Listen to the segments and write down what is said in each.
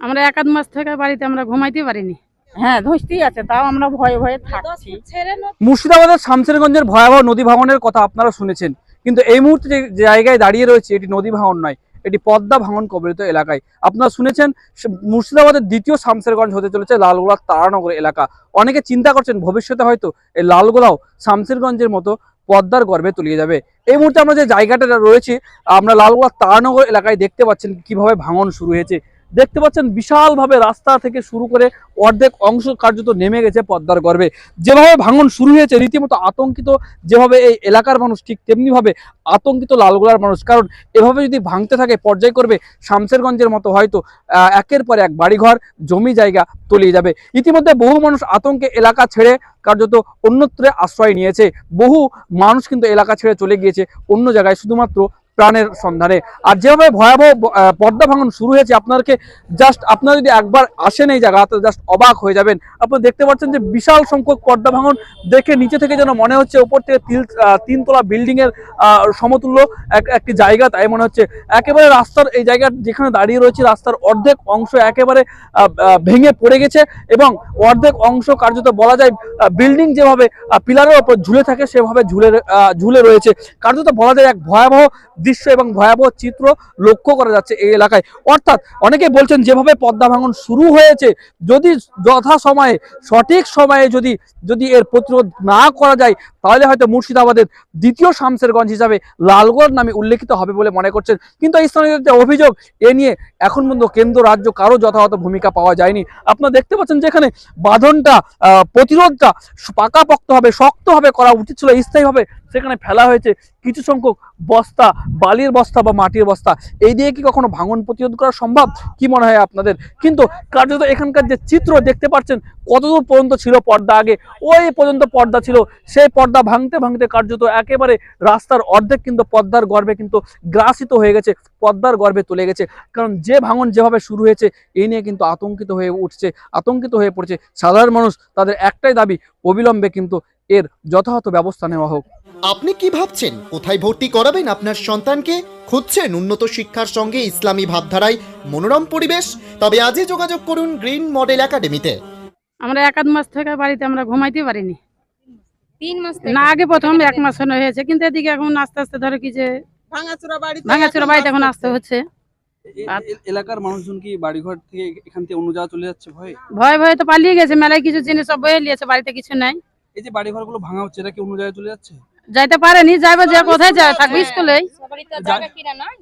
আমরা এক আধ মাস থেকে বাড়িতে আমরা ঘুমাইতে পারিনি। হ্যাঁ ধসতেই আছে তাও আমরা ভয়ে ভয়ে থাকছি। মুর্শিদাবাদের শামসেরগঞ্জের ভয়াবহ নদী ভাঙনের কথা আপনারা শুনেছেন। কিন্তু এই মুহূর্তে যে জায়গায় দাঁড়িয়ে রয়েছে এটি নদী ভাঙন নয় এটি পদ্মা ভাঙন কবলিত এলাকায়। আপনারা শুনেছেন মুর্শিদাবাদের দ্বিতীয় শামসেরগঞ্জ হতে চলেছে লালগোলা তারানগর এলাকা। অনেকে চিন্তা করছেন ভবিষ্যতে হয়তো এই লালগোলাও শামসেরগঞ্জের মতো পদ্মার গর্ভে তলিয়ে যাবে। এই মুহূর্তে আমরা যে জায়গাটা রয়েছে আমরা লালগোলা তারানগর এলাকায় দেখতে পাচ্ছেন কীভাবে ভাঙন শুরু হয়েছে। দেখতে পাচ্ছেন বিশালভাবে রাস্তা থেকে শুরু করে অর্ধেক অংশ কার্যত নেমে গেছে পদ্মার গর্ভে। যেভাবে ভাঙন শুরু হয়েছে, রীতিমতো আতঙ্কিত যেভাবে এই এলাকার মানুষ, ঠিক তেমনিভাবে আতঙ্কিত লালগোলার মানুষ। কারণ এভাবে যদি ভাঙতে থাকে, পর্যায় করবে শামসেরগঞ্জের মতো হয়তো একের পর এক বাড়িঘর, জমি জায়গা তলিয়ে যাবে। ইতিমধ্যে বহু মানুষ আতঙ্কে এলাকা ছেড়ে কার্যত অন্যত্রে আশ্রয় নিয়েছে। বহু মানুষ কিন্তু এলাকা ছেড়ে চলে গিয়েছে অন্য জায়গায়। শুধুমাত্র প্রাণের সন্ধানে। আর যেভাবে ভয়াবহ পদ্মা ভাঙন শুরু হয়েছে আপনাকে জাস্ট আপনারা যদি একবার আসেন এই জায়গা তো জাস্ট অবাক হয়ে যাবেন। আপনারা দেখতে পাচ্ছেন যে বিশাল সংখ্যক পদ্মা ভাঙন দেখে নিচে থেকে যেন মনে হচ্ছে উপর থেকে তিল তিনতলা বিল্ডিং এর সমতুল্য এক, একটি জায়গা, তাই মনে হচ্ছে। একেবারে রাস্তার এই জায়গা যেখানে দাঁড়িয়ে রয়েছে, রাস্তার অর্ধেক অংশ একেবারে ভেঙে পড়ে গেছে এবং অর্ধেক অংশ কার্যত বলা যায় বিল্ডিং যেভাবে পিলারের ওপর ঝুলে থাকে, সেভাবে ঝুলে ঝুলে রয়েছে। কার্যত বলা যায় এক ভয়াবহ দৃশ্য এবং ভয়াবহ চিত্র লক্ষ্য করা যাচ্ছে এই এলাকায়। অর্থাৎ অনেকে বলছেন, যেভাবে পদ্মা ভাঙন শুরু হয়েছে, যদি যথা সময়ে, সঠিক সময়ে যদি যদি এর প্রতিরোধ না করা যায়, তাহলে হয়তো মুর্শিদাবাদের দ্বিতীয় শামসেরগঞ্জ হিসাবে লালগড় নামে উল্লেখিত হবে বলে মনে করছেন। কিন্তু এই স্থানীয়দের অভিযোগ, এ নিয়ে এখন পর্যন্ত কেন্দ্র, রাজ্য কারও যথাযথ ভূমিকা পাওয়া যায়নি। আপনারা দেখতে পাচ্ছেন যেখানে বাঁধনটা প্রতিরোধটা পাকাপোক্তভাবে শক্তভাবে করা উচিত ছিল, স্থায়ীভাবে সেখানে ফেলা হয়েছে কিছু সংখ্যক বস্তা, বালির বস্তা বা মাটির বস্তা। এই দিয়ে কি কখনো ভাঙন প্রতিরোধ করা সম্ভব? কি মনে হয় আপনাদের? কিন্তু কার্যত এখানকার যে চিত্র দেখতে পাচ্ছেন, কতদূর পর্যন্ত ছিল পর্দা আগে? ওই পর্যন্ত পর্দা ছিল। সেই পর্দা ভাঙতে ভাঙতে কার্যত একেবারে রাস্তার অর্ধেক কিন্তু পদ্মার গর্ভে কিন্তু গ্রাসিত হয়ে গেছে, পদ্মার গর্ভে তুলে গেছে। কারণ যে ভাঙন যেভাবে শুরু হয়েছে, এই নিয়ে কিন্তু আতঙ্কিত হয়ে উঠছে, আতঙ্কিত হয়ে পড়ছে। সাধারণ মানুষ তাদের একটাই দাবি, অবিলম্বে কিন্তু এর যথাযথ ব্যবস্থা নেওয়া হোক। আপনি কি ভাবছেন? কোথায় ভর্তি করাবেন আপনার সন্তানকে? খুঁজছেন উন্নত শিক্ষার সঙ্গে ইসলামী ভাবধারায় মনোরম পরিবেশ? তবে আজই যোগাযোগ করুন গ্রিন মডেল একাডেমিতে। আমরা এক আধ মাস থেকে বাড়িতে আমরা ঘুমাইতে পারিনি। তিন মাস না আগে প্রথম এক মাস হলো হয়েছে কিন্তু এদিকে এখন আস্তে আস্তে ধরো কি যে ভাঙাচোরা বাড়িতে ভাঙাচোরা বাড়িতে এখন আসতে হচ্ছে। এলাকার মানুষজন কি বাড়িঘর থেকে এখান থেকে অন্য জায়গা চলে যাচ্ছে ভয়? ভয় ভয় তো পালিয়ে গেছে মেলায় কিছু জিনিস সব বয়ে নিয়েছে বাড়িতে কিছু নাই। এই যে বাড়িঘরগুলো ভাঙা হচ্ছে এটা কি অন্য জায়গায় চলে যাচ্ছে? যাইতে পারেনি যাইবো যে কোথায় যায় থাকবে স্কুলে জায়গা কিনা নাই।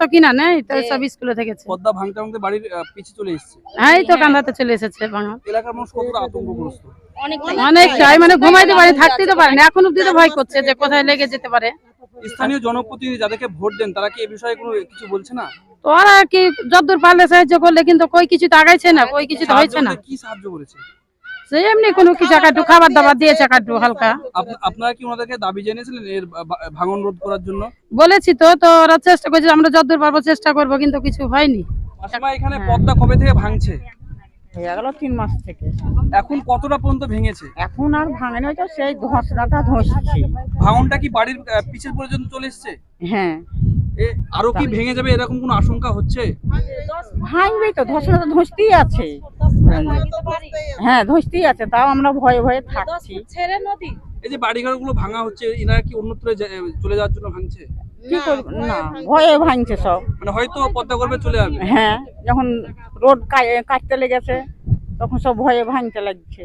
তো কিনা নেই তো সব স্কুলে থেকেছে। পদ্মা ভাঙতে ভাঙতে বাড়ির পিছে চলে এসেছে। হ্যাঁ এই তো কান্দাতে চলে এসেছে বাঙাল এলাকার মানুষ কতটা আতঙ্কগ্রস্ত? অনেক অনেকটাই মানে ঘুমাইতে পারে থাকতে তো পারেনি এখন অব্দি তো ভয় করছে যে কোথায় লেগে যেতে পারে। স্থানীয় জনপ্রতিনিধি যাদেরকে ভোট দেন তারা কি এ বিষয়ে কোনো কিছু বলছে না? তো ওরা কি যতদূর পারলে সাহায্য করলে কিন্তু কই কিছু তো আগাইছে না কই কিছু তো হয়েছে না। কি সাহায্য করেছে? সেই এমনি কোনো কিছু একটু খাবার দাবার দিয়েছে একটু হালকা। আপনারা কি ওনাদেরকে দাবি জানিয়েছিলেন এর ভাঙন রোধ করার জন্য? বলেছি তো তো ওরা চেষ্টা করছে আমরা যতদূর পারব চেষ্টা করব কিন্তু কিছু হয়নি। মাসিমা এখানে পদ্মা কবে থেকে ভাঙছে? গেল তিন মাস থেকে। এখন কতটা পর্যন্ত ভেঙেছে? এখন আর ভাঙেনি তো সেই ধসছে। ভাঙনটা কি বাড়ির পিছের পর্যন্ত চলে এসছে? হ্যাঁ। এ আরও কি ভেঙে যাবে এরকম কোনো আশঙ্কা হচ্ছে? ভাঙবেই তো ধসতেই আছে। হ্যাঁ ধসতেই আছে। তাও আমরা ভয়ে ভয়ে থাকছি। ছেড়ে নদী। এই যে বাড়িঘরগুলো ভাঙা হচ্ছে এনারা কি অন্যত্র যা- চলে যাওয়ার জন্য ভাঙছে? কি করব না ভয়ে ভাঙছে সব। মানে হয়তো পদ্মা করবে চলে যাবে। হ্যাঁ যখন রোড কাটতে লেগেছে তখন সব ভয়ে ভাঙতে লাগছে।